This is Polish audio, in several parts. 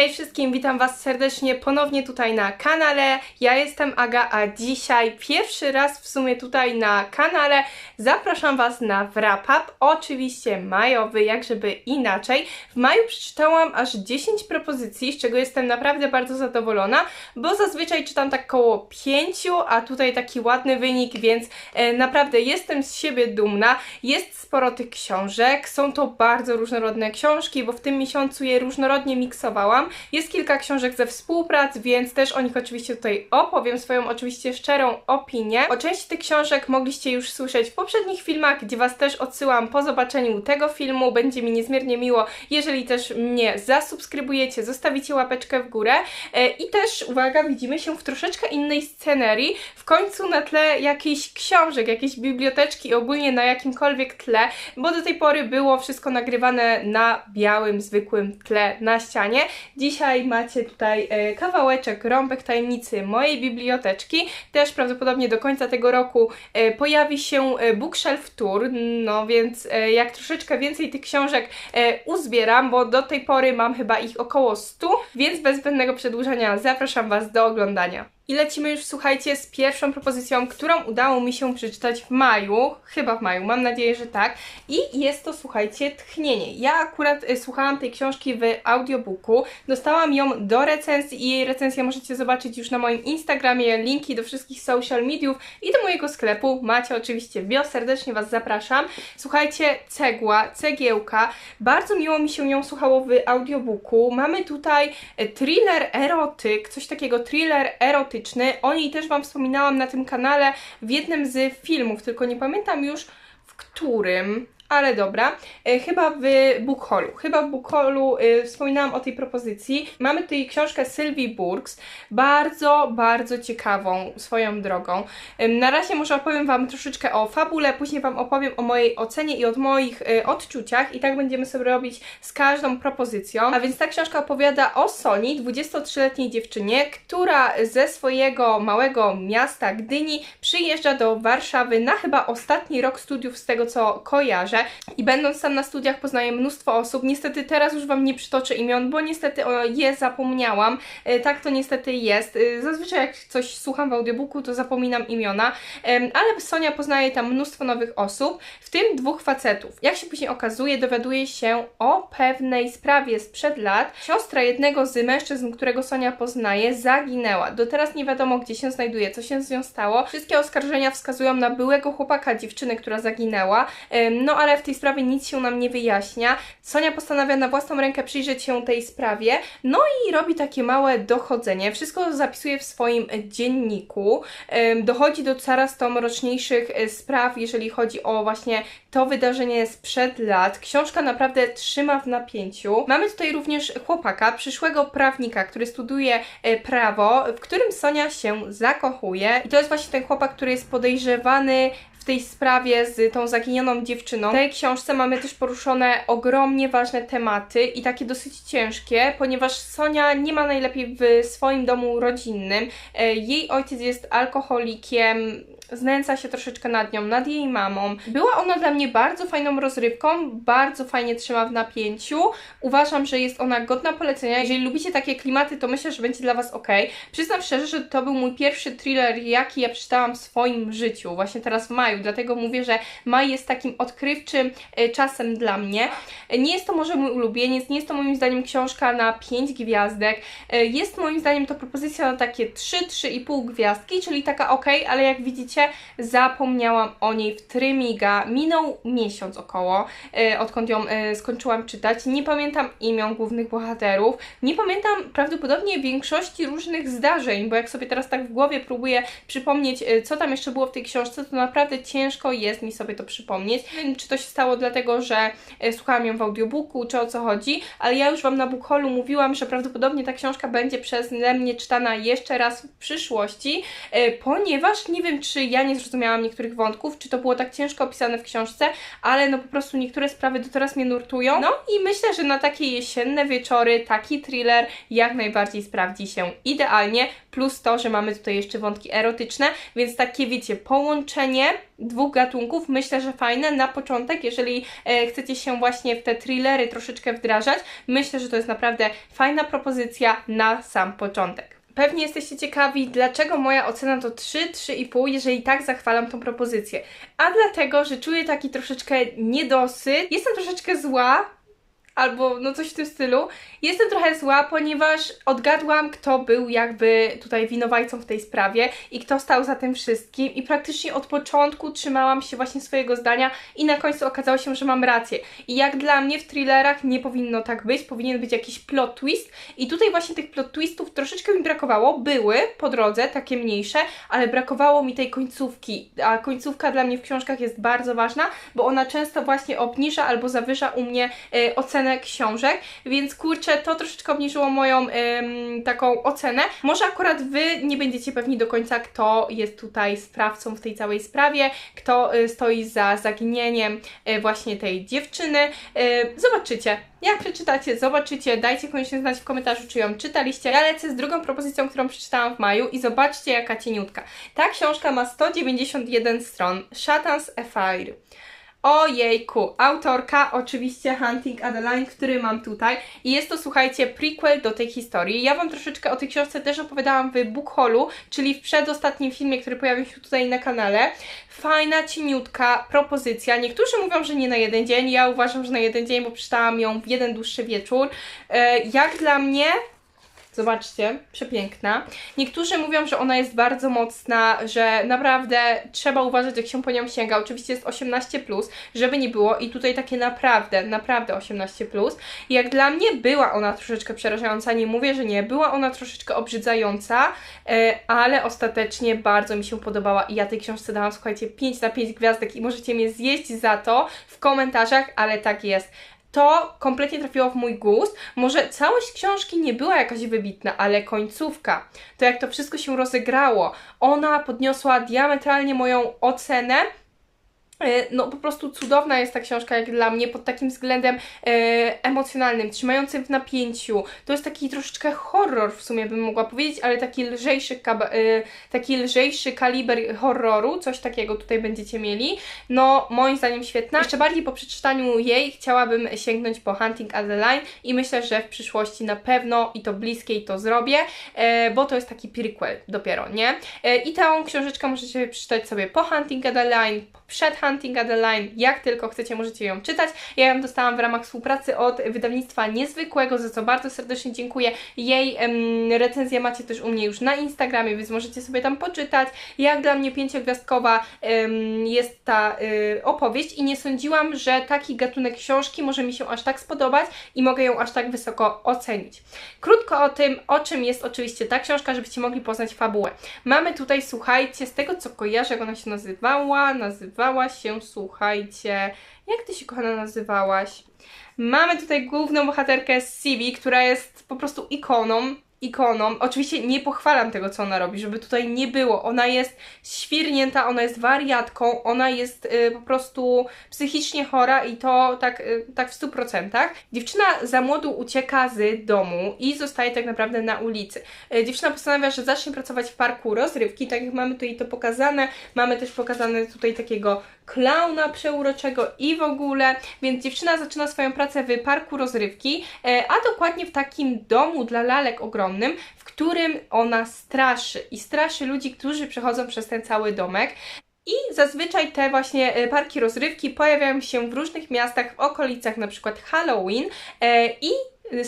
Hej wszystkim, witam Was serdecznie ponownie tutaj na kanale. Ja jestem Aga, a dzisiaj pierwszy raz w sumie tutaj na kanale zapraszam Was na wrap up, oczywiście majowy, jak żeby inaczej. W maju przeczytałam aż 10 propozycji, z czego jestem naprawdę bardzo zadowolona, bo zazwyczaj czytam tak koło 5, a tutaj taki ładny wynik, więc e, naprawdę jestem z siebie dumna. Jest sporo tych książek, są to bardzo różnorodne książki, bo w tym miesiącu je różnorodnie miksowałam. Jest kilka książek ze współprac, więc też o nich oczywiście tutaj opowiem swoją oczywiście szczerą opinię. O części tych książek mogliście już słyszeć w poprzednich filmach, gdzie Was też odsyłam po zobaczeniu tego filmu. Będzie mi niezmiernie miło, jeżeli też mnie zasubskrybujecie, zostawicie łapeczkę w górę. E, I też, uwaga, widzimy się w troszeczkę innej scenerii, w końcu na tle jakichś książek, jakiejś biblioteczki, ogólnie na jakimkolwiek tle, bo do tej pory było wszystko nagrywane na białym, zwykłym tle na ścianie. Dzisiaj macie tutaj e, kawałeczek, rąbek tajemnicy mojej biblioteczki. Też prawdopodobnie do końca tego roku e, pojawi się e, Bookshelf Tour, no więc jak troszeczkę więcej tych książek uzbieram, bo do tej pory mam chyba ich około 100, więc bez zbędnego przedłużania zapraszam Was do oglądania. I lecimy już, słuchajcie, z pierwszą propozycją, którą udało mi się przeczytać w maju, chyba w maju, mam nadzieję, że tak. I jest to, słuchajcie, Tchnienie. Ja akurat y, słuchałam tej książki w audiobooku, dostałam ją do recenzji i jej recenzję możecie zobaczyć już na moim Instagramie, linki do wszystkich social mediów i do mojego sklepu macie oczywiście bio, serdecznie Was zapraszam. Słuchajcie, cegła, cegiełka, bardzo miło mi się ją słuchało w audiobooku. Mamy tutaj y, thriller erotyk, coś takiego, thriller erotyczny, o niej też Wam wspominałam na tym kanale w jednym z filmów, tylko nie pamiętam już w którym, ale dobra. E, chyba w Bookholu. Chyba w Bookholu e, wspominałam o tej propozycji. Mamy tutaj książkę Sylwii Burks, bardzo, bardzo ciekawą swoją drogą. Na razie może opowiem Wam troszeczkę o fabule, później Wam opowiem o mojej ocenie i o moich e, odczuciach i tak będziemy sobie robić z każdą propozycją. A więc ta książka opowiada o Soni, 23-letniej dziewczynie, która ze swojego małego miasta Gdyni przyjeżdża do Warszawy na chyba ostatni rok studiów z tego co kojarzę i będąc tam na studiach poznaję mnóstwo osób. Niestety teraz już Wam nie przytoczę imion, bo niestety je zapomniałam. E, Tak to niestety jest. E, Zazwyczaj jak coś słucham w audiobooku, to zapominam imiona, ale Sonia poznaje tam mnóstwo nowych osób, w tym dwóch facetów. Jak się później okazuje, dowiaduje się o pewnej sprawie sprzed lat. Siostra jednego z mężczyzn, którego Sonia poznaje, zaginęła. Do teraz nie wiadomo, gdzie się znajduje, co się z nią stało. Wszystkie oskarżenia wskazują na byłego chłopaka dziewczyny, która zaginęła, no ale w tej sprawie nic się nam nie wyjaśnia. Sonia postanawia na własną rękę przyjrzeć się tej sprawie, no i robi takie małe dochodzenie. Wszystko zapisuje w swoim dzienniku. Dochodzi do coraz to mroczniejszych e, spraw, jeżeli chodzi o właśnie to wydarzenie sprzed lat. Książka naprawdę trzyma w napięciu. Mamy tutaj również chłopaka, przyszłego prawnika, który studiuje e, prawo, w którym Sonia się zakochuje. I to jest właśnie ten chłopak, który jest podejrzewany w tej sprawie z tą zaginioną dziewczyną. W tej książce mamy też poruszone ogromnie ważne tematy i takie dosyć ciężkie, ponieważ Sonia nie ma najlepiej w swoim domu rodzinnym. E, Jej ojciec jest alkoholikiem, znęca się troszeczkę nad nią, nad jej mamą. Była ona dla mnie bardzo fajną rozrywką, bardzo fajnie trzyma w napięciu. Uważam, że jest ona godna polecenia. Jeżeli lubicie takie klimaty, to myślę, że będzie dla Was ok. Przyznam szczerze, że to był mój pierwszy thriller, jaki ja przeczytałam w swoim życiu, właśnie teraz w maju, dlatego mówię, że maj jest takim odkrywczym e, czasem dla mnie. Nie jest to może mój ulubieniec, nie jest to moim zdaniem książka na 5 gwiazdek. E, Jest moim zdaniem to propozycja na takie 3-3,5 gwiazdki, czyli taka ok, ale jak widzicie, zapomniałam o niej w trymiga. Minął miesiąc około, e, odkąd ją e, skończyłam czytać. Nie pamiętam imion głównych bohaterów. Nie pamiętam prawdopodobnie większości różnych zdarzeń, bo jak sobie teraz tak w głowie próbuję przypomnieć, e, co tam jeszcze było w tej książce, to naprawdę ciężko jest mi sobie to przypomnieć. Czy to się stało dlatego, że słuchałam ją w audiobooku, czy o co chodzi, ale ja już Wam na Bookholu mówiłam, że prawdopodobnie ta książka będzie przeze mnie czytana jeszcze raz w przyszłości, ponieważ nie wiem, czy ja nie zrozumiałam niektórych wątków, czy to było tak ciężko opisane w książce, ale no po prostu niektóre sprawy do teraz mnie nurtują. No i myślę, że na takie jesienne wieczory taki thriller jak najbardziej sprawdzi się idealnie, plus to, że mamy tutaj jeszcze wątki erotyczne, więc takie wiecie, połączenie dwóch gatunków myślę, że fajne na początek, jeżeli e, chcecie się właśnie w te thrillery troszeczkę wdrażać, myślę, że to jest naprawdę fajna propozycja na sam początek. Pewnie jesteście ciekawi, dlaczego moja ocena to 3, 3,5, jeżeli tak zachwalam tą propozycję. A dlatego, że czuję taki troszeczkę niedosyt, jestem troszeczkę zła, albo no coś w tym stylu. Jestem trochę zła, ponieważ odgadłam, kto był jakby tutaj winowajcą w tej sprawie i kto stał za tym wszystkim i praktycznie od początku trzymałam się właśnie swojego zdania i na końcu okazało się, że mam rację. I jak dla mnie w thrillerach nie powinno tak być, powinien być jakiś plot twist i tutaj właśnie tych plot twistów troszeczkę mi brakowało, były po drodze, takie mniejsze, ale brakowało mi tej końcówki, a końcówka dla mnie w książkach jest bardzo ważna, bo ona często właśnie obniża albo zawyża u mnie y, ocenę książek, więc kurczę, to troszeczkę obniżyło moją ym, taką ocenę. Może akurat Wy nie będziecie pewni do końca, kto jest tutaj sprawcą w tej całej sprawie, kto y, stoi za zaginieniem y, właśnie tej dziewczyny. Y, zobaczycie. Jak przeczytacie, zobaczycie, dajcie koniecznie znać w komentarzu, czy ją czytaliście. Ja lecę z drugą propozycją, którą przeczytałam w maju i zobaczcie, jaka cieniutka. Ta książka ma 191 stron. Shatan's Affair. Ojejku, autorka oczywiście Hunting Adeline, który mam tutaj i jest to, słuchajcie, prequel do tej historii. Ja Wam troszeczkę o tej książce też opowiadałam w Bookholu, czyli w przedostatnim filmie, który pojawił się tutaj na kanale. Fajna, cieniutka propozycja. Niektórzy mówią, że nie na jeden dzień, ja uważam, że na jeden dzień, bo przeczytałam ją w jeden dłuższy wieczór. E, jak dla mnie Zobaczcie, przepiękna. Niektórzy mówią, że ona jest bardzo mocna, że naprawdę trzeba uważać, jak się po nią sięga. Oczywiście jest 18, plus, żeby nie było, i tutaj takie naprawdę, naprawdę 18. Plus. I jak dla mnie była ona troszeczkę przerażająca, nie mówię, że nie, była ona troszeczkę obrzydzająca, e, ale ostatecznie bardzo mi się podobała i ja tej książce dałam, słuchajcie, 5 na 5 gwiazdek i możecie mnie zjeść za to w komentarzach, ale tak jest to kompletnie trafiło w mój gust. Może całość książki nie była jakaś wybitna, ale końcówka, to jak to wszystko się rozegrało, ona podniosła diametralnie moją ocenę no po prostu cudowna jest ta książka jak dla mnie pod takim względem e, emocjonalnym, trzymającym w napięciu. To jest taki troszeczkę horror w sumie bym mogła powiedzieć, ale taki lżejszy, e, taki lżejszy kaliber horroru, coś takiego tutaj będziecie mieli. No moim zdaniem świetna. Jeszcze bardziej po przeczytaniu jej chciałabym sięgnąć po Hunting Adeline i myślę, że w przyszłości na pewno i to bliskiej to zrobię, e, bo to jest taki prequel dopiero, nie? E, I tę książeczkę możecie przeczytać sobie po Hunting Adeline, przed Hunting Adeline, jak tylko chcecie, możecie ją czytać. Ja ją dostałam w ramach współpracy od wydawnictwa Niezwykłego, za co bardzo serdecznie dziękuję. Jej em, recenzję macie też u mnie już na Instagramie, więc możecie sobie tam poczytać. Jak dla mnie pięciogwiazdkowa em, jest ta y, opowieść i nie sądziłam, że taki gatunek książki może mi się aż tak spodobać i mogę ją aż tak wysoko ocenić. Krótko o tym, o czym jest oczywiście ta książka, żebyście mogli poznać fabułę. Mamy tutaj, słuchajcie, z tego co kojarzę, jak ona się nazywała, nazywała nazywałaś się, słuchajcie, jak ty się kochana nazywałaś? Mamy tutaj główną bohaterkę Sibi, która jest po prostu ikoną ikoną. Oczywiście nie pochwalam tego, co ona robi, żeby tutaj nie było. Ona jest świrnięta, ona jest wariatką, ona jest y, po prostu psychicznie chora i to tak, y, tak w 100%. Dziewczyna za młodu ucieka z domu i zostaje tak naprawdę na ulicy. Y, dziewczyna postanawia, że zacznie pracować w parku rozrywki, tak jak mamy tutaj to pokazane. Mamy też pokazane tutaj takiego klauna przeuroczego i w ogóle, więc dziewczyna zaczyna swoją pracę w parku rozrywki, e, a dokładnie w takim domu dla lalek ogromnym, w którym ona straszy i straszy ludzi, którzy przechodzą przez ten cały domek. I zazwyczaj te właśnie e, parki rozrywki pojawiają się w różnych miastach w okolicach na przykład Halloween e, i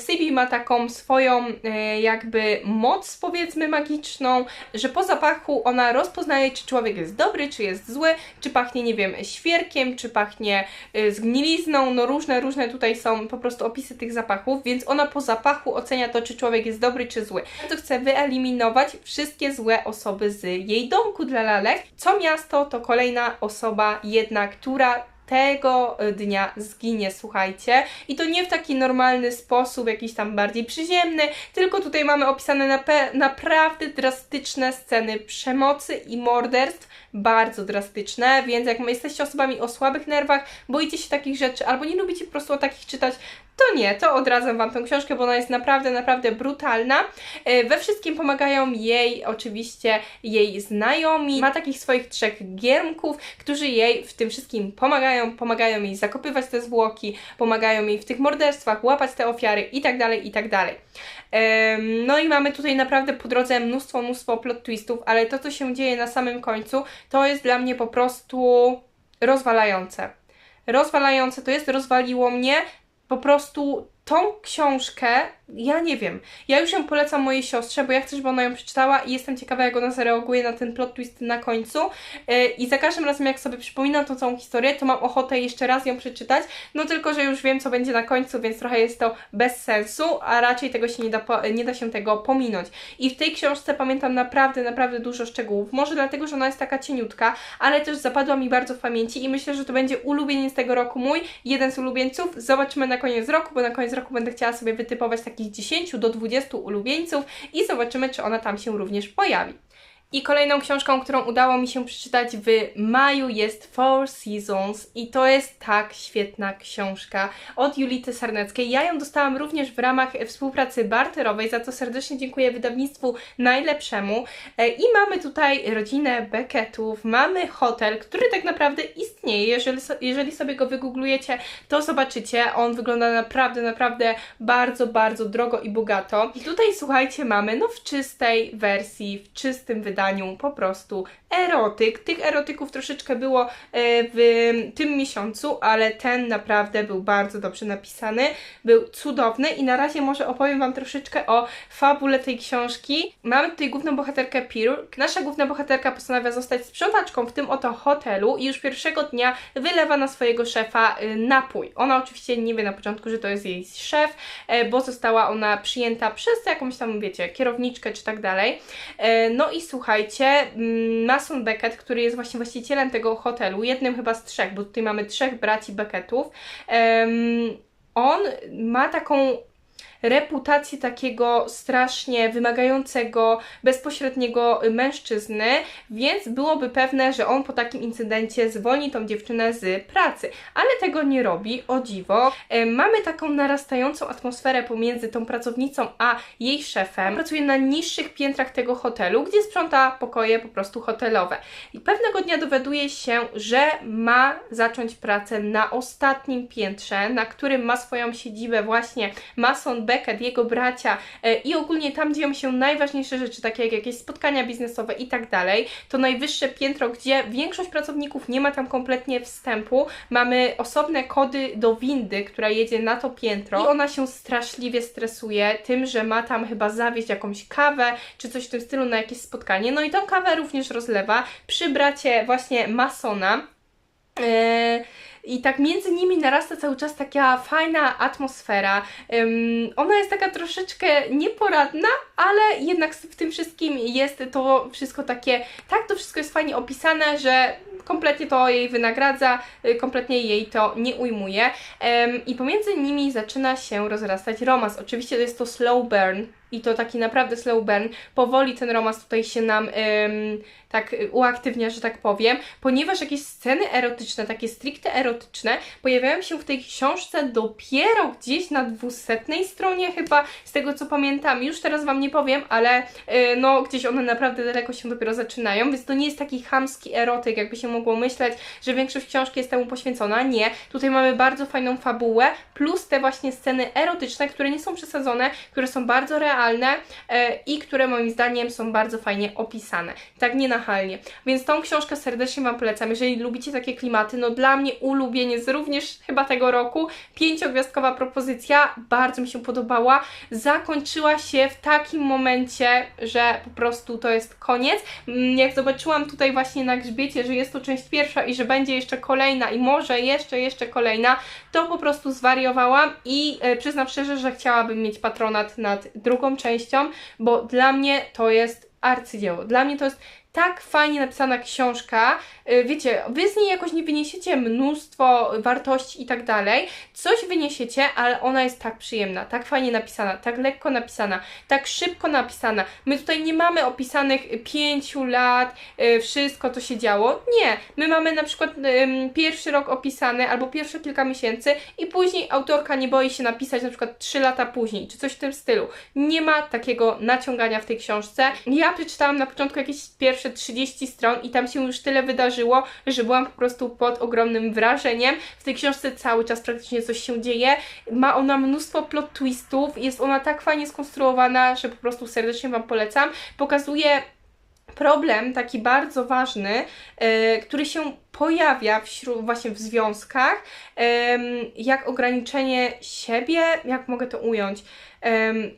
Sibi ma taką swoją e, jakby moc powiedzmy magiczną, że po zapachu ona rozpoznaje czy człowiek jest dobry, czy jest zły, czy pachnie nie wiem świerkiem, czy pachnie e, zgnilizną, no różne, różne tutaj są po prostu opisy tych zapachów, więc ona po zapachu ocenia to czy człowiek jest dobry, czy zły. To chce wyeliminować wszystkie złe osoby z jej domku dla lalek. Co miasto to kolejna osoba jedna, która tego e, dnia zginie, słuchajcie. I to nie w taki normalny sposób, jakiś tam bardziej przyziemny, tylko tutaj mamy opisane naprawdę drastyczne sceny przemocy i morderstw, bardzo drastyczne, więc jak jesteście osobami o słabych nerwach, boicie się takich rzeczy, albo nie lubicie po prostu o takich czytać, to nie, to odradzam Wam tę książkę, bo ona jest naprawdę, naprawdę brutalna. E, we wszystkim pomagają jej oczywiście jej znajomi. Ma takich swoich trzech giermków, którzy jej w tym wszystkim pomagają. Pomagają jej zakopywać te zwłoki, pomagają jej w tych morderstwach, łapać te ofiary itd., tak itd. Tak no i mamy tutaj naprawdę po drodze mnóstwo, mnóstwo plot twistów, ale to, co się dzieje na samym końcu, to jest dla mnie po prostu rozwalające rozwalające to jest, rozwaliło mnie. Po prostu tą książkę ja nie wiem. Ja już ją polecam mojej siostrze, bo ja chcę, żeby ona ją przeczytała i jestem ciekawa, jak ona zareaguje na ten plot twist na końcu. Yy, I za każdym razem, jak sobie przypominam tą całą historię, to mam ochotę jeszcze raz ją przeczytać. No tylko, że już wiem, co będzie na końcu, więc trochę jest to bez sensu, a raczej tego się nie da, nie da się tego pominąć. I w tej książce pamiętam naprawdę, naprawdę dużo szczegółów. Może dlatego, że ona jest taka cieniutka, ale też zapadła mi bardzo w pamięci i myślę, że to będzie ulubieniec tego roku mój, jeden z ulubieńców. Zobaczymy na koniec roku, bo na koniec roku będę chciała sobie wytypować taki takich 10 do 20 ulubieńców i zobaczymy, czy ona tam się również pojawi. I kolejną książką, którą udało mi się przeczytać w maju jest Four Seasons i to jest tak świetna książka od Julity Sarneckiej. Ja ją dostałam również w ramach współpracy barterowej, za co serdecznie dziękuję wydawnictwu najlepszemu. E, I mamy tutaj rodzinę Beckettów, mamy hotel, który tak naprawdę istnieje. Jeżeli, jeżeli sobie go wygooglujecie, to zobaczycie. On wygląda naprawdę, naprawdę bardzo, bardzo drogo i bogato. I tutaj słuchajcie, mamy no w czystej wersji, w czystym wydaniu po prostu erotyk. Tych erotyków troszeczkę było e, w tym miesiącu, ale ten naprawdę był bardzo dobrze napisany, był cudowny i na razie może opowiem Wam troszeczkę o fabule tej książki. Mamy tutaj główną bohaterkę Pir. Nasza główna bohaterka postanawia zostać sprzątaczką w tym oto hotelu i już pierwszego dnia wylewa na swojego szefa y, napój. Ona oczywiście nie wie na początku, że to jest jej szef, e, bo została ona przyjęta przez jakąś tam, wiecie, kierowniczkę czy tak dalej. E, no i słuchajcie, mm, Mason Beckett, który jest właśnie właścicielem tego hotelu, jednym chyba z trzech, bo tutaj mamy trzech braci Beckettów, on ma taką reputację takiego strasznie wymagającego, bezpośredniego mężczyzny, więc byłoby pewne, że on po takim incydencie zwolni tą dziewczynę z pracy, ale tego nie robi, o dziwo. E, mamy taką narastającą atmosferę pomiędzy tą pracownicą a jej szefem. Pracuje na niższych piętrach tego hotelu, gdzie sprząta pokoje po prostu hotelowe. I pewnego dnia dowiaduje się, że ma zacząć pracę na ostatnim piętrze, na którym ma swoją siedzibę właśnie Mason Beckett, jego bracia e, i ogólnie tam dzieją się najważniejsze rzeczy, takie jak jakieś spotkania biznesowe i tak dalej. To najwyższe piętro, gdzie większość pracowników nie ma tam kompletnie wstępu. Mamy osobne kody do windy, która jedzie na to piętro i ona się straszliwie stresuje tym, że ma tam chyba zawieźć jakąś kawę czy coś w tym stylu na jakieś spotkanie. No i tą kawę również rozlewa przy bracie właśnie Masona. Yy, i tak między nimi narasta cały czas taka fajna atmosfera. Ona jest taka troszeczkę nieporadna, ale jednak w tym wszystkim jest to wszystko takie, tak to wszystko jest fajnie opisane, że kompletnie to jej wynagradza, y, kompletnie jej to nie ujmuje. I pomiędzy nimi zaczyna się rozrastać romans. Oczywiście to jest to slow burn, i to taki naprawdę slow burn. Powoli ten romans tutaj się nam ym, tak uaktywnia, że tak powiem, ponieważ jakieś sceny erotyczne, takie stricte erotyczne, pojawiają się w tej książce dopiero gdzieś na dwusetnej stronie chyba, z tego co pamiętam. Już teraz Wam nie powiem, ale yy, no gdzieś one naprawdę daleko się dopiero zaczynają, więc to nie jest taki chamski erotyk, jakby się mogło myśleć, że większość książki jest temu poświęcona. Nie, tutaj mamy bardzo fajną fabułę, plus te właśnie sceny erotyczne, które nie są przesadzone, które są bardzo realne, realne e, i które moim zdaniem są bardzo fajnie opisane. Tak nienachalnie. Więc tą książkę serdecznie Wam polecam. Jeżeli lubicie takie klimaty, no dla mnie ulubieniec również chyba tego roku. Pięciogwiazdkowa propozycja, bardzo mi się podobała. Zakończyła się w takim momencie, że po prostu to jest koniec. Mm, jak zobaczyłam tutaj właśnie na grzbiecie, że jest to część pierwsza i że będzie jeszcze kolejna i może jeszcze, jeszcze kolejna, to po prostu zwariowałam i e, przyznam szczerze, że chciałabym mieć patronat nad drugą częścią, bo dla mnie to jest arcydzieło. Dla mnie to jest tak fajnie napisana książka. Y, Wiecie, wy z niej jakoś nie wyniesiecie mnóstwo wartości i tak dalej. Coś wyniesiecie, ale ona jest tak przyjemna, tak fajnie napisana, tak lekko napisana, tak szybko napisana. My tutaj nie mamy opisanych pięciu lat, y, wszystko to się działo. Nie, my mamy na przykład pierwszy rok opisany albo pierwsze kilka miesięcy i później autorka nie boi się napisać na przykład trzy lata później, czy coś w tym stylu. Nie ma takiego naciągania w tej książce. Ja przeczytałam na początku jakieś pierwsze 30 stron i tam się już tyle wydarzyło, że byłam po prostu pod ogromnym wrażeniem. W tej książce cały czas praktycznie coś się dzieje. Ma ona mnóstwo plot twistów, jest ona tak fajnie skonstruowana, że po prostu serdecznie Wam polecam. Pokazuje problem taki bardzo ważny, e, który się pojawia wśród, właśnie w związkach, em, jak ograniczenie siebie, jak mogę to ująć?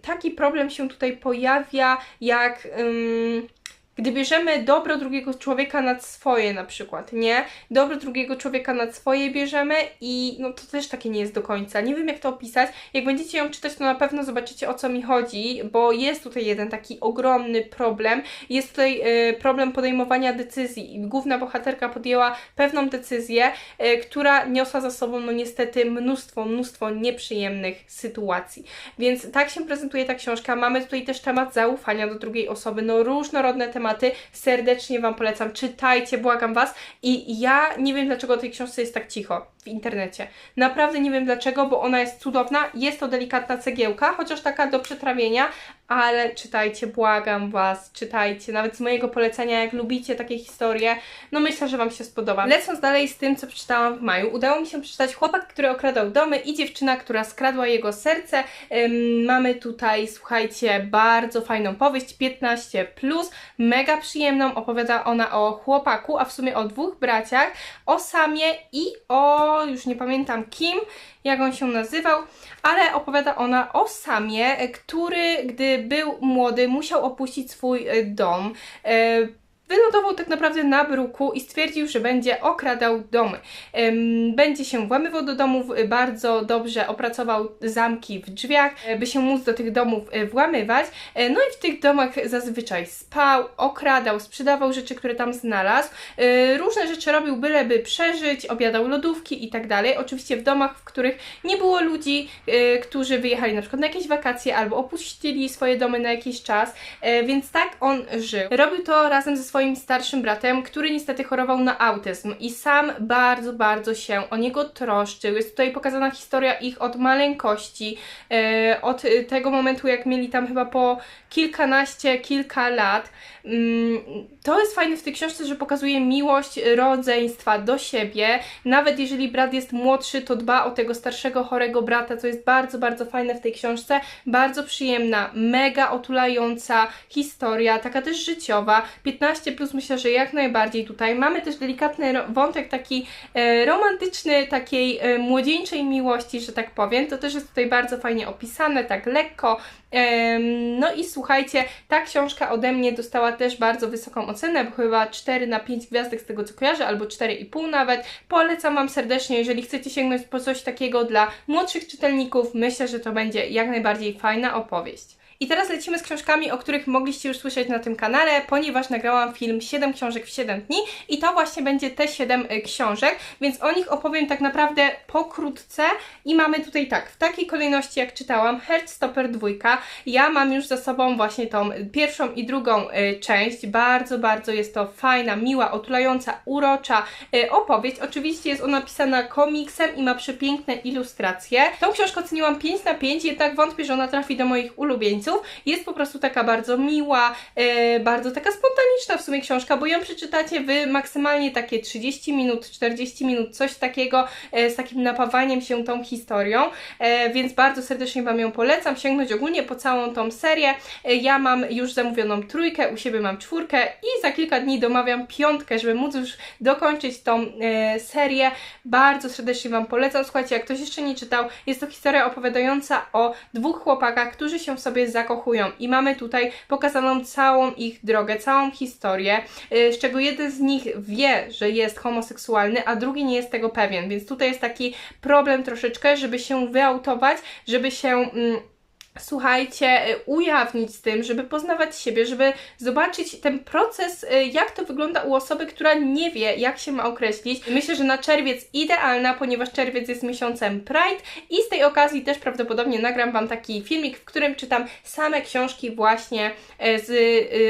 Taki problem się tutaj pojawia, jak em, gdy bierzemy dobro drugiego człowieka nad swoje na przykład, nie? Dobro drugiego człowieka nad swoje bierzemy i no to też takie nie jest do końca. Nie wiem jak to opisać. Jak będziecie ją czytać, to na pewno zobaczycie o co mi chodzi, bo jest tutaj jeden taki ogromny problem. Jest tutaj e, problem podejmowania decyzji główna bohaterka podjęła pewną decyzję, e, która niosła za sobą no niestety mnóstwo, mnóstwo nieprzyjemnych sytuacji. Więc tak się prezentuje ta książka. Mamy tutaj też temat zaufania do drugiej osoby, no różnorodne tematy. Serdecznie Wam polecam. Czytajcie, błagam Was. I ja nie wiem, dlaczego o tej książce jest tak cicho w internecie. Naprawdę nie wiem dlaczego, bo ona jest cudowna. Jest to delikatna cegiełka, chociaż taka do przetrawienia, ale czytajcie, błagam Was, czytajcie. Nawet z mojego polecenia, jak lubicie takie historie, no myślę, że Wam się spodoba. Lecąc dalej z tym, co przeczytałam w maju, udało mi się przeczytać Chłopak, który okradał domy i dziewczyna, która skradła jego serce. Ym, mamy tutaj, słuchajcie, bardzo fajną powieść, 15+, plus, mega przyjemną. Opowiada ona o chłopaku, a w sumie o dwóch braciach, o Samie i o, już nie pamiętam kim, jak on się nazywał, ale opowiada ona o Samie, e, który, gdy był młody, musiał opuścić swój e, dom. Wylądował tak naprawdę na bruku i stwierdził, że będzie okradał domy. Będzie się włamywał do domów, e, bardzo dobrze opracował zamki w drzwiach, e, by się móc do tych domów e, włamywać. E, No i w tych domach zazwyczaj spał, okradał, sprzedawał rzeczy, które tam znalazł. Różne rzeczy robił, byleby przeżyć, obiadał lodówki i tak dalej. Oczywiście w domach, w których nie było ludzi, którzy wyjechali na przykład na jakieś wakacje albo opuścili swoje domy na jakiś czas, więc tak on żył. Robił to razem ze swoim starszym bratem, który niestety chorował na autyzm i sam bardzo, bardzo się o niego troszczył. Jest tutaj pokazana historia ich od maleńkości, e, od tego momentu, jak mieli tam chyba po kilkanaście, kilka lat. Mm, To jest fajne w tej książce, że pokazuje miłość rodzeństwa do siebie. Nawet jeżeli brat jest młodszy, to dba o tego starszego, chorego brata, co jest bardzo, bardzo fajne w tej książce. Bardzo przyjemna, mega otulająca historia, taka też życiowa. 15 plus myślę, że jak najbardziej tutaj. Mamy też delikatny wątek taki e, romantyczny, takiej e, młodzieńczej miłości, że tak powiem. To też jest tutaj bardzo fajnie opisane, tak lekko. No i słuchajcie, ta książka ode mnie dostała też bardzo wysoką ocenę, bo chyba 4 na 5 gwiazdek z tego co kojarzę, albo 4,5 nawet. Polecam Wam serdecznie, jeżeli chcecie sięgnąć po coś takiego dla młodszych czytelników, myślę, że to będzie jak najbardziej fajna opowieść. I teraz lecimy z książkami, o których mogliście już słyszeć na tym kanale, ponieważ nagrałam film 7 książek w 7 dni i to właśnie będzie te 7 y, książek, więc o nich opowiem tak naprawdę pokrótce i mamy tutaj tak, w takiej kolejności jak czytałam, Heartstopper 2, ja mam już za sobą właśnie tą pierwszą i drugą y, część, bardzo, bardzo jest to fajna, miła, otulająca, urocza y, opowieść, oczywiście jest ona pisana komiksem i ma przepiękne ilustracje. Tą książkę oceniłam 5 na 5, jednak wątpię, że ona trafi do moich ulubieńców, jest po prostu taka bardzo miła, e, bardzo taka spontaniczna w sumie książka, bo ją przeczytacie wy maksymalnie takie 30 minut, 40 minut, coś takiego, e, z takim napawaniem się tą historią, e, więc bardzo serdecznie Wam ją polecam, sięgnąć ogólnie po całą tą serię. E, ja mam już zamówioną trójkę, u siebie mam czwórkę i za kilka dni domawiam piątkę, żeby móc już dokończyć tą e, serię. Bardzo serdecznie Wam polecam. Słuchajcie, jak ktoś jeszcze nie czytał, jest to historia opowiadająca o dwóch chłopakach, którzy się sobie zakochują. I mamy tutaj pokazaną całą ich drogę, całą historię, y, z czego jeden z nich wie, że jest homoseksualny, a drugi nie jest tego pewien, więc tutaj jest taki problem troszeczkę, żeby się wyautować, żeby się... Mm, słuchajcie, y, ujawnić z tym, żeby poznawać siebie, żeby zobaczyć ten proces, y, jak to wygląda u osoby, która nie wie, jak się ma określić. Myślę, że na czerwiec idealna, ponieważ czerwiec jest miesiącem Pride i z tej okazji też prawdopodobnie nagram Wam taki filmik, w którym czytam same książki właśnie y, z,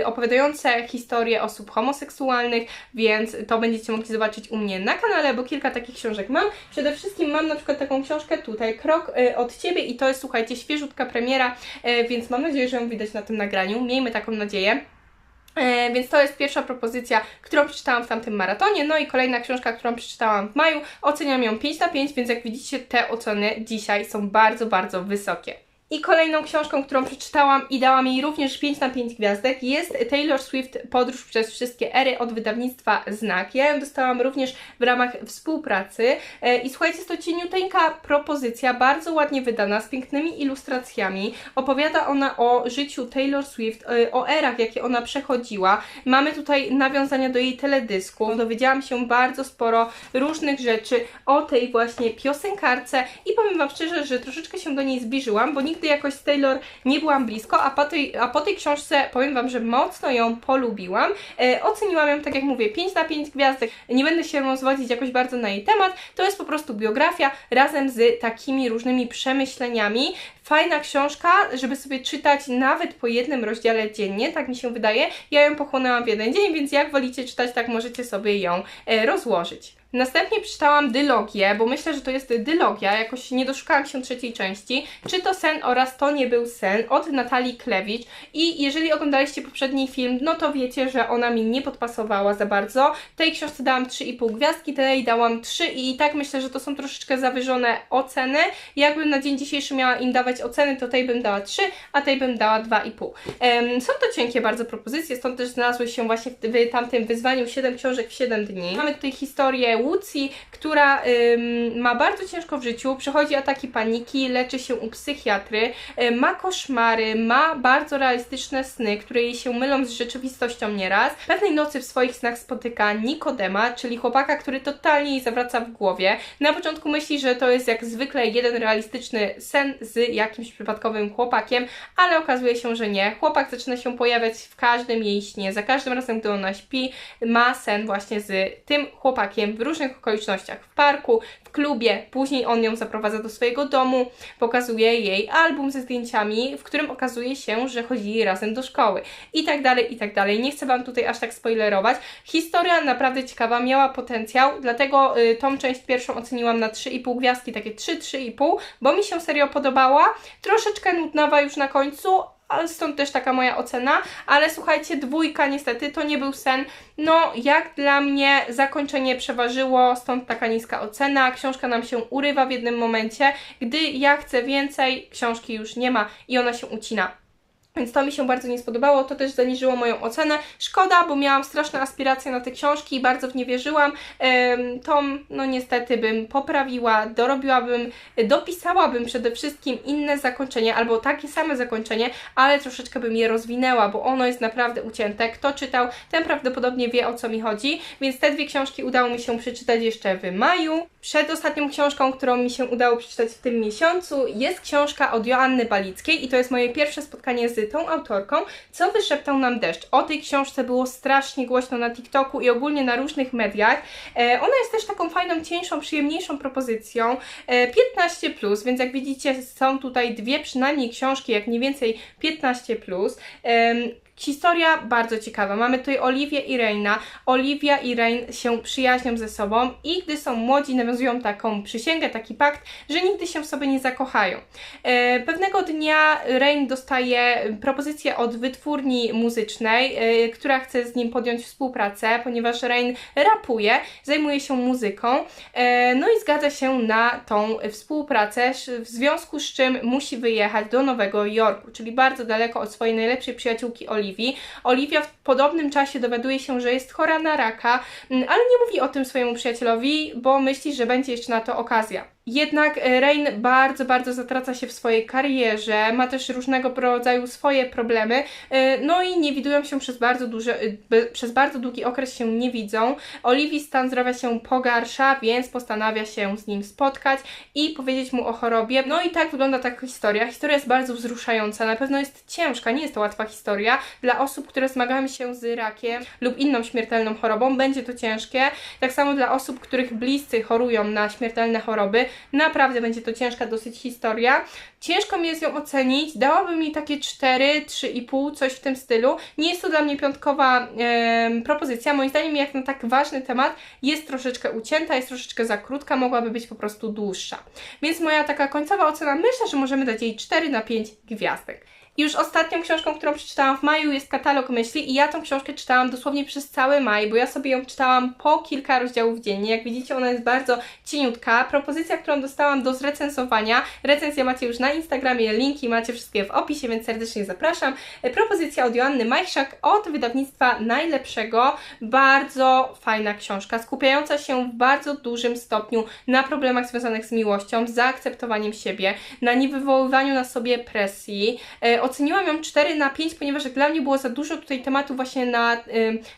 opowiadające historię osób homoseksualnych, więc to będziecie mogli zobaczyć u mnie na kanale, bo kilka takich książek mam. Przede wszystkim mam na przykład taką książkę tutaj, Krok od Ciebie i to jest, słuchajcie, świeżutka premiera premiera, e, więc mam nadzieję, że ją widać na tym nagraniu. Miejmy taką nadzieję. E, więc to jest pierwsza propozycja, którą przeczytałam w tamtym maratonie. No i kolejna książka, którą przeczytałam w maju. Oceniam ją 5 na 5, więc jak widzicie, te oceny dzisiaj są bardzo, bardzo wysokie. I kolejną książką, którą przeczytałam i dałam jej również 5 na 5 gwiazdek jest Taylor Swift Podróż przez wszystkie ery od wydawnictwa Znak. Ja ją dostałam również w ramach współpracy e, i słuchajcie, jest to cieniuteńka propozycja, bardzo ładnie wydana, z pięknymi ilustracjami. Opowiada ona o życiu Taylor Swift, e, o erach, jakie ona przechodziła. Mamy tutaj nawiązania do jej teledysku. Dowiedziałam się bardzo sporo różnych rzeczy o tej właśnie piosenkarce i powiem Wam szczerze, że troszeczkę się do niej zbliżyłam, bo nigdy nigdy jakoś z Taylor nie byłam blisko, a po tej, a po tej książce powiem Wam, że mocno ją polubiłam. E, oceniłam ją, tak jak mówię, 5 na 5 gwiazdek. Nie będę się rozwodzić jakoś bardzo na jej temat. To jest po prostu biografia razem z takimi różnymi przemyśleniami. Fajna książka, żeby sobie czytać nawet po jednym rozdziale dziennie, tak mi się wydaje. Ja ją pochłonęłam w jeden dzień, więc jak wolicie czytać, tak możecie sobie ją e, rozłożyć. Następnie przeczytałam dylogię, bo myślę, że to jest dylogia, jakoś nie doszukałam się trzeciej części. Czy to sen oraz to nie był sen od Natalii Klewicz i jeżeli oglądaliście poprzedni film, no to wiecie, że ona mi nie podpasowała za bardzo. Tej książce dałam 3,5 gwiazdki, tej dałam 3 i tak myślę, że to są troszeczkę zawyżone oceny. Jakbym na dzień dzisiejszy miała im dawać oceny, to tej bym dała 3, a tej bym dała 2,5. Um, są to cienkie bardzo propozycje, stąd też znalazły się właśnie w tamtym wyzwaniu 7 książek w 7 dni. Mamy tutaj historię Łucji, która ym, ma bardzo ciężko w życiu, przechodzi ataki paniki, leczy się u psychiatry, y, ma koszmary, ma bardzo realistyczne sny, które jej się mylą z rzeczywistością nieraz. Pewnej nocy w swoich snach spotyka Nikodema, czyli chłopaka, który totalnie jej zawraca w głowie. Na początku myśli, że to jest jak zwykle jeden realistyczny sen z jakimś przypadkowym chłopakiem, ale okazuje się, że nie. Chłopak zaczyna się pojawiać w każdym jej śnie. Za każdym razem, gdy ona śpi, ma sen właśnie z tym chłopakiem w okolicznościach. W parku, w klubie, później on ją zaprowadza do swojego domu, pokazuje jej album ze zdjęciami, w którym okazuje się, że chodzili razem do szkoły i tak dalej, i tak dalej. Nie chcę Wam tutaj aż tak spoilerować. Historia naprawdę ciekawa, miała potencjał, dlatego y, tą część pierwszą oceniłam na 3,5 gwiazdki, takie 3-3,5, bo mi się serio podobała. Troszeczkę nudnawa już na końcu, ale stąd też taka moja ocena, ale słuchajcie, dwójka niestety to nie był sen, no jak dla mnie zakończenie przeważyło, stąd taka niska ocena, książka nam się urywa w jednym momencie, gdy ja chcę więcej, książki już nie ma i ona się ucina. Więc to mi się bardzo nie spodobało, to też zaniżyło moją ocenę. Szkoda, bo miałam straszne aspiracje na te książki i bardzo w nie wierzyłam. To, no niestety bym poprawiła, dorobiłabym, dopisałabym przede wszystkim inne zakończenie, albo takie same zakończenie, ale troszeczkę bym je rozwinęła, bo ono jest naprawdę ucięte. Kto czytał, ten prawdopodobnie wie o co mi chodzi, więc te dwie książki udało mi się przeczytać jeszcze w maju. Przed ostatnią książką, którą mi się udało przeczytać w tym miesiącu jest książka od Joanny Balickiej i to jest moje pierwsze spotkanie z tą autorką, co wyszeptał nam deszcz. O tej książce było strasznie głośno na TikToku i ogólnie na różnych mediach. E, ona jest też taką fajną, cieńszą, przyjemniejszą propozycją. E, 15, więc jak widzicie, są tutaj dwie przynajmniej książki, jak mniej więcej 15. E, Historia bardzo ciekawa. Mamy tutaj Oliwię i Reina. Oliwia i Rein się przyjaźnią ze sobą i gdy są młodzi, nawiązują taką przysięgę, taki pakt, że nigdy się w sobie nie zakochają. E, pewnego dnia Rein dostaje propozycję od wytwórni muzycznej, e, która chce z nim podjąć współpracę, ponieważ Rein rapuje, zajmuje się muzyką, e, no i zgadza się na tą współpracę, w związku z czym musi wyjechać do Nowego Jorku, czyli bardzo daleko od swojej najlepszej przyjaciółki Oliwii Oliwii. Oliwia w podobnym czasie dowiaduje się, że jest chora na raka, mm, ale nie mówi o tym swojemu przyjacielowi, bo myśli, że będzie jeszcze na to okazja. Jednak e, Rain bardzo, bardzo zatraca się w swojej karierze, ma też różnego rodzaju swoje problemy, e, no i nie widują się przez bardzo, e, przez bardzo długi okres się nie widzą. Oliwii stan zdrowia się pogarsza, więc postanawia się z nim spotkać i powiedzieć mu o chorobie. No i tak wygląda ta historia. Historia jest bardzo wzruszająca, na pewno jest ciężka, nie jest to łatwa historia. Dla osób, które zmagają się z rakiem lub inną śmiertelną chorobą, będzie to ciężkie. Tak samo dla osób, których bliscy chorują na śmiertelne choroby, naprawdę będzie to ciężka dosyć historia. Ciężko mi jest ją ocenić, dałabym mi takie 4, 3,5, coś w tym stylu. Nie jest to dla mnie piątkowa em, propozycja, moim zdaniem jak na tak ważny temat jest troszeczkę ucięta, jest troszeczkę za krótka, mogłaby być po prostu dłuższa. Więc moja taka końcowa ocena, myślę, że możemy dać jej 4 na 5 gwiazdek. Już ostatnią książką, którą przeczytałam w maju jest Katalog Myśli i ja tą książkę czytałam dosłownie przez cały maj, bo ja sobie ją czytałam po kilka rozdziałów dziennie. Jak widzicie, ona jest bardzo cieniutka. Propozycja, którą dostałam do zrecenzowania, recenzja macie już na Instagramie, linki macie wszystkie w opisie, więc serdecznie zapraszam. E, Propozycja od Joanny Majchrzak od wydawnictwa Najlepszego. Bardzo fajna książka, skupiająca się w bardzo dużym stopniu na problemach związanych z miłością, z zaakceptowaniem siebie, na niewywoływaniu na sobie presji. Oceniłam ją 4 na 5, ponieważ dla mnie było za dużo tutaj tematu właśnie na,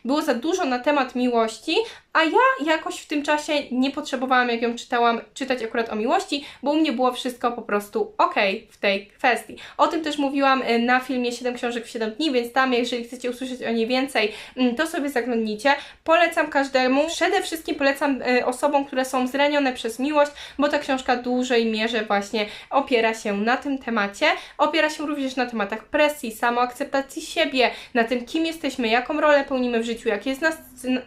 było za dużo na temat miłości, a ja jakoś w tym czasie nie potrzebowałam, jak ją czytałam, czytać akurat o miłości, bo u mnie było wszystko po prostu ok w tej kwestii. O tym też mówiłam y, na filmie 7 książek w 7 dni, więc tam, jeżeli chcecie usłyszeć o niej więcej, mm, to sobie zaglądnijcie. Polecam każdemu, przede wszystkim polecam y, osobom, które są zranione przez miłość, bo ta książka w dużej mierze właśnie opiera się na tym temacie. Opiera się również na tematach presji, samoakceptacji siebie, na tym, kim jesteśmy, jaką rolę pełnimy w życiu, jaki jest, nas,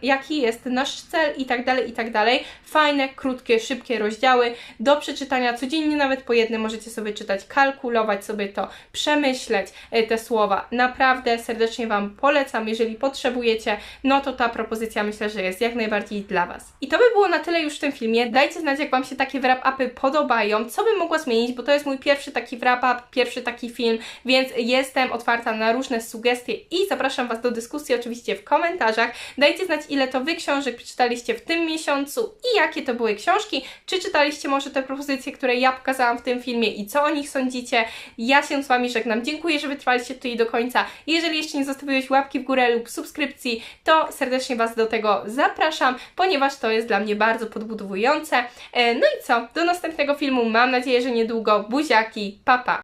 jaki jest nasz cel i tak dalej, i tak dalej. Fajne, krótkie, szybkie rozdziały do przeczytania codziennie, nawet po jednym możecie sobie czytać, kalkulować sobie to, przemyśleć e, te słowa. Naprawdę serdecznie Wam polecam, jeżeli potrzebujecie, no to ta propozycja myślę, że jest jak najbardziej dla Was. I to by było na tyle już w tym filmie. Dajcie znać, jak Wam się takie wrap-upy podobają, co bym mogła zmienić, bo to jest mój pierwszy taki wrap-up, pierwszy taki film, więc jestem otwarta na różne sugestie i zapraszam Was do dyskusji oczywiście w komentarzach. Dajcie znać, ile to Wy książek przeczytaliście w tym miesiącu i jakie to były książki. Czy czytaliście może te propozycje, które ja pokazałam w tym filmie i co o nich sądzicie? Ja się z Wami żegnam. Dziękuję, że wytrwaliście tutaj do końca. Jeżeli jeszcze nie zostawiłeś łapki w górę lub subskrypcji, to serdecznie Was do tego zapraszam, ponieważ to jest dla mnie bardzo podbudowujące. E, No i co? Do następnego filmu. Mam nadzieję, że niedługo. Buziaki. Pa, pa.